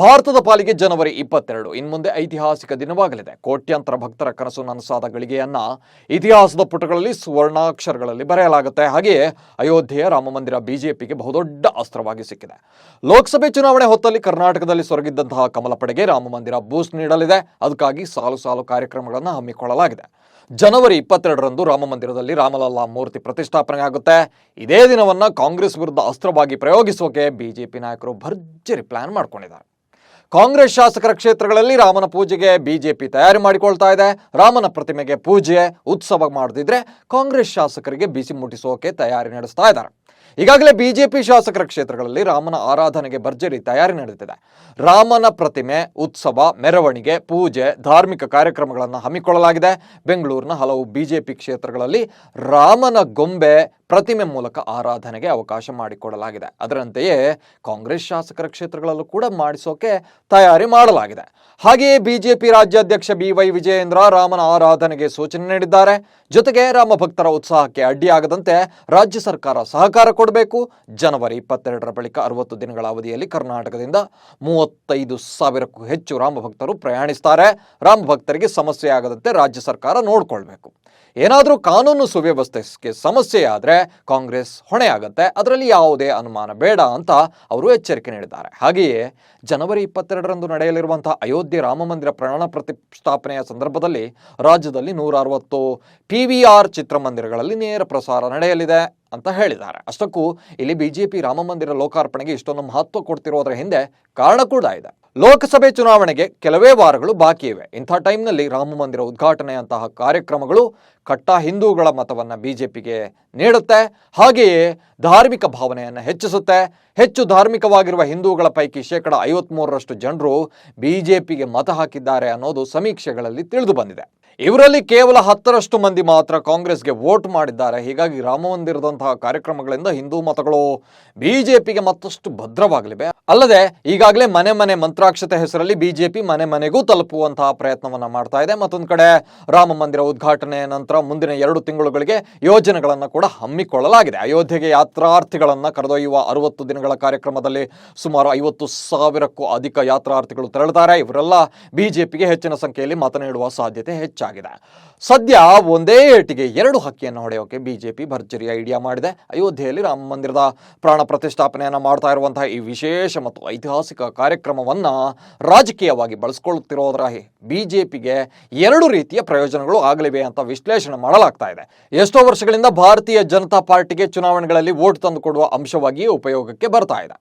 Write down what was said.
ಭಾರತದ ಪಾಲಿಗೆ ಜನವರಿ ಇಪ್ಪತ್ತೆರಡು. ಇನ್ಮುಂದೆ ಐತಿಹಾಸಿಕ ದಿನವಾಗಲಿದೆ. ಕೋಟ್ಯಂತರ ಭಕ್ತರ ಕನಸು ನನಸಾದ ಗಳಿಗೆಯನ್ನ ಇತಿಹಾಸದ ಪುಟಗಳಲ್ಲಿ, ಸುವರ್ಣಾಕ್ಷರಗಳಲ್ಲಿ ಬರೆಯಲಾಗುತ್ತೆ. ಹಾಗೆಯೇ ಅಯೋಧ್ಯೆಯ ರಾಮಮಂದಿರ ಬಿಜೆಪಿಗೆ ಬಹುದೊಡ್ಡ ಅಸ್ತ್ರವಾಗಿ ಸಿಕ್ಕಿದೆ. ಲೋಕಸಭೆ ಚುನಾವಣೆ ಹೊತ್ತಲ್ಲಿ ಕರ್ನಾಟಕದಲ್ಲಿ ಸೊರಗಿದ್ದಂತಹ ಕಮಲ ಪಡೆಗೆ ರಾಮಮಂದಿರ ಬೂಸ್ಟ್ ನೀಡಲಿದೆ. ಅದಕ್ಕಾಗಿ ಸಾಲು ಸಾಲು ಕಾರ್ಯಕ್ರಮಗಳನ್ನು ಹಮ್ಮಿಕೊಳ್ಳಲಾಗಿದೆ. ಜನವರಿ ಇಪ್ಪತ್ತೆರಡರಂದು ರಾಮಮಂದಿರದಲ್ಲಿ ರಾಮಲಲ್ಲಾ ಮೂರ್ತಿ ಪ್ರತಿಷ್ಠಾಪನೆ ಆಗುತ್ತೆ. ಇದೇ ದಿನವನ್ನ ಕಾಂಗ್ರೆಸ್ ವಿರುದ್ಧ ಅಸ್ತ್ರವಾಗಿ ಪ್ರಯೋಗಿಸೋಕೆ ಬಿಜೆಪಿ ನಾಯಕರು ಭರ್ಜರಿ ಪ್ಲಾನ್ ಮಾಡ್ಕೊಂಡಿದ್ದಾರೆ. ಕಾಂಗ್ರೆಸ್ ಶಾಸಕರ ಕ್ಷೇತ್ರಗಳಲ್ಲಿ ರಾಮನ ಪೂಜೆಗೆ ಬಿಜೆಪಿ ತಯಾರಿ ಮಾಡಿಕೊಳ್ತಾ ಇದೆ. ರಾಮನ ಪ್ರತಿಮೆಗೆ ಪೂಜೆ, ಉತ್ಸವ ಮಾಡದಿದ್ರೆ ಕಾಂಗ್ರೆಸ್ ಶಾಸಕರಿಗೆ ಬಿಸಿ ಮುಟ್ಟಿಸೋಕೆ ತಯಾರಿ ನಡೆಸ್ತಾ ಇದ್ದಾರೆ. ಈಗಾಗಲೇ ಬಿಜೆಪಿ ಶಾಸಕರ ಕ್ಷೇತ್ರಗಳಲ್ಲಿ ರಾಮನ ಆರಾಧನೆಗೆ ಭರ್ಜರಿ ತಯಾರಿ ನಡೆದಿದೆ. ರಾಮನ ಪ್ರತಿಮೆ, ಉತ್ಸವ, ಮೆರವಣಿಗೆ, ಪೂಜೆ, ಧಾರ್ಮಿಕ ಕಾರ್ಯಕ್ರಮಗಳನ್ನು ಹಮ್ಮಿಕೊಳ್ಳಲಾಗಿದೆ. ಬೆಂಗಳೂರಿನ ಹಲವು ಬಿಜೆಪಿ ಕ್ಷೇತ್ರಗಳಲ್ಲಿ ರಾಮನ ಗೊಂಬೆ ಪ್ರತಿಮೆ ಮೂಲಕ ಆರಾಧನೆಗೆ ಅವಕಾಶ ಮಾಡಿಕೊಡಲಾಗಿದೆ. ಅದರಂತೆಯೇ ಕಾಂಗ್ರೆಸ್ ಶಾಸಕರ ಕ್ಷೇತ್ರಗಳಲ್ಲೂ ಕೂಡ ಮಾಡಿಸೋಕೆ ತಯಾರಿ ಮಾಡಲಾಗಿದೆ. ಹಾಗೆಯೇ ಬಿಜೆಪಿ ರಾಜ್ಯಾಧ್ಯಕ್ಷ ಬಿ ವೈ ವಿಜಯೇಂದ್ರ ರಾಮನ ಆರಾಧನೆಗೆ ಸೂಚನೆ ನೀಡಿದ್ದಾರೆ. ಜೊತೆಗೆ ರಾಮ ಭಕ್ತರ ಉತ್ಸಾಹಕ್ಕೆ ಅಡ್ಡಿಯಾಗದಂತೆ ರಾಜ್ಯ ಸರ್ಕಾರ ಸಹಕಾರ ಕೊಡಬೇಕು. ಜನವರಿ ಇಪ್ಪತ್ತೆರಡರ ಬಳಿಕ ಅರವತ್ತು ದಿನಗಳ ಅವಧಿಯಲ್ಲಿ ಕರ್ನಾಟಕದಿಂದ ಮೂವತ್ತೈದು ಸಾವಿರಕ್ಕೂ ಹೆಚ್ಚು ರಾಮ ಭಕ್ತರು ಪ್ರಯಾಣಿಸ್ತಾರೆ. ರಾಮ ಭಕ್ತರಿಗೆ ಸಮಸ್ಯೆ ಆಗದಂತೆ ರಾಜ್ಯ ಸರ್ಕಾರ ನೋಡ್ಕೊಳ್ಬೇಕು. ಏನಾದರೂ ಕಾನೂನು ಸುವ್ಯವಸ್ಥೆಗೆ ಸಮಸ್ಯೆ ಆದರೆ ಕಾಂಗ್ರೆಸ್ ಹೊಣೆ ಆಗುತ್ತೆ ಅದರಲ್ಲಿ ಯಾವುದೇ ಅನುಮಾನ ಬೇಡ ಅಂತ ಅವರು ಎಚ್ಚರಿಕೆ ನೀಡಿದ್ದಾರೆ. ಹಾಗೆಯೇ ಜನವರಿ ಇಪ್ಪತ್ತೆರಡರಂದು ನಡೆಯಲಿರುವಂತಹ ಅಯೋಧ್ಯೆ ರಾಮ ಮಂದಿರ ಪ್ರಾಣ ಪ್ರತಿಷ್ಠಾಪನೆಯ ಸಂದರ್ಭದಲ್ಲಿ ರಾಜ್ಯದಲ್ಲಿ ನೂರ ಅರವತ್ತು ಪಿ ವಿ ಆರ್ ಚಿತ್ರಮಂದಿರಗಳಲ್ಲಿ ನೇರ ಪ್ರಸಾರ ನಡೆಯಲಿದೆ ಅಂತ ಹೇಳಿದ್ದಾರೆ. ಅಷ್ಟಕ್ಕೂ ಇಲ್ಲಿ ಬಿಜೆಪಿ ರಾಮ ಮಂದಿರ ಲೋಕಾರ್ಪಣೆಗೆ ಇಷ್ಟೊಂದು ಮಹತ್ವ ಕೊಡ್ತಿರೋದ್ರ ಹಿಂದೆ ಕಾರಣ ಕೂಡ ಇದೆ. ಲೋಕಸಭೆ ಚುನಾವಣೆಗೆ ಕೆಲವೇ ವಾರಗಳು ಬಾಕಿ ಇವೆ. ಇಂಥ ಟೈಮ್ನಲ್ಲಿ ರಾಮ ಮಂದಿರ ಉದ್ಘಾಟನೆಯಂತಹ ಕಾರ್ಯಕ್ರಮಗಳು ಕಟ್ಟ ಹಿಂದೂಗಳ ಮತವನ್ನು ಬಿಜೆಪಿಗೆ ನೀಡುತ್ತೆ. ಹಾಗೆಯೇ ಧಾರ್ಮಿಕ ಭಾವನೆಯನ್ನು ಹೆಚ್ಚಿಸುತ್ತೆ. ಹೆಚ್ಚು ಧಾರ್ಮಿಕವಾಗಿರುವ ಹಿಂದೂಗಳ ಪೈಕಿ ಶೇಕಡ ಐವತ್ಮೂರರಷ್ಟು ಜನರು ಬಿಜೆಪಿಗೆ ಮತ ಹಾಕಿದ್ದಾರೆ ಅನ್ನೋದು ಸಮೀಕ್ಷೆಗಳಲ್ಲಿ ತಿಳಿದು ಬಂದಿದೆ. ಇವರಲ್ಲಿ ಕೇವಲ ಹತ್ತರಷ್ಟು ಮಂದಿ ಮಾತ್ರ ಕಾಂಗ್ರೆಸ್ಗೆ ವೋಟ್ ಮಾಡಿದ್ದಾರೆ. ಹೀಗಾಗಿ ರಾಮ ಮಂದಿರದಂತಹ ಕಾರ್ಯಕ್ರಮಗಳಿಂದ ಹಿಂದೂ ಮತಗಳು ಬಿಜೆಪಿಗೆ ಮತ್ತಷ್ಟು ಭದ್ರವಾಗಲಿವೆ. ಅಲ್ಲದೆ ಈಗಾಗಲೇ ಮನೆ ಮನೆ ಮಂತ್ರಾಕ್ಷತೆ ಹೆಸರಲ್ಲಿ ಬಿಜೆಪಿ ಮನೆ ಮನೆಗೂ ತಲುಪುವಂತಹ ಪ್ರಯತ್ನವನ್ನ ಮಾಡ್ತಾ ಇದೆ. ಮತ್ತೊಂದು ಕಡೆ ರಾಮ ಮಂದಿರ ಉದ್ಘಾಟನೆ ನಂತರ ಮುಂದಿನ ಎರಡು ತಿಂಗಳುಗಳಿಗೆ ಯೋಜನೆಗಳನ್ನು ಕೂಡ ಹಮ್ಮಿಕೊಳ್ಳಲಾಗಿದೆ. ಅಯೋಧ್ಯೆಗೆ ಯಾತ್ರಾರ್ಥಿಗಳನ್ನು ಕರೆದೊಯ್ಯುವ ಅರವತ್ತು ದಿನಗಳ ಕಾರ್ಯಕ್ರಮದಲ್ಲಿ ಸುಮಾರು ಐವತ್ತು ಸಾವಿರಕ್ಕೂ ಅಧಿಕ ಯಾತ್ರಾರ್ಥಿಗಳು ತೆರಳುತ್ತಾರೆ ಇವರೆಲ್ಲ ಬಿಜೆಪಿಗೆ ಹೆಚ್ಚಿನ ಸಂಖ್ಯೆಯಲ್ಲಿ ಮತ ನೀಡುವ ಸಾಧ್ಯತೆ ಹೆಚ್ಚಾಗಿದೆ. ಸದ್ಯ ಒಂದೇ ಏಟಿಗೆ ಎರಡು ಹಕ್ಕಿಯನ್ನು ಹೊಡೆಯೋಕೆ ಬಿಜೆಪಿ ಭರ್ಜರಿ ಐಡಿಯಾ ಮಾಡಿದೆ. ಅಯೋಧ್ಯೆಯಲ್ಲಿ ರಾಮ ಮಂದಿರದ ಪ್ರಾಣ ಪ್ರತಿಷ್ಠಾಪನೆಯನ್ನು ಮಾಡ್ತಾ ಇರುವಂತಹ ಈ ವಿಶೇಷ ಮತ್ತು ಐತಿಹಾಸಿಕ ಕಾರ್ಯಕ್ರಮವನ್ನ ರಾಜಕೀಯವಾಗಿ ಬಳಸಿಕೊಳ್ಳುತ್ತಿರೋದರ ಬಿಜೆಪಿಗೆ ಎರಡು ರೀತಿಯ ಪ್ರಯೋಜನಗಳು ಆಗಲಿವೆ ಅಂತ ವಿಶ್ಲೇಷಣೆ ಮಾಡಲಾಗ್ತಾ ಇದೆ. ಎಷ್ಟೋ ವರ್ಷಗಳಿಂದ ಭಾರತೀಯ ಜನತಾ ಪಾರ್ಟಿಗೆ ಚುನಾವಣೆಗಳಲ್ಲಿ ವೋಟ್ ತಂದುಕೊಡುವ ಅಂಶವಾಗಿಯೇ ಉಪಯೋಗಕ್ಕೆ ಬರ್ತಾ ಇದೆ.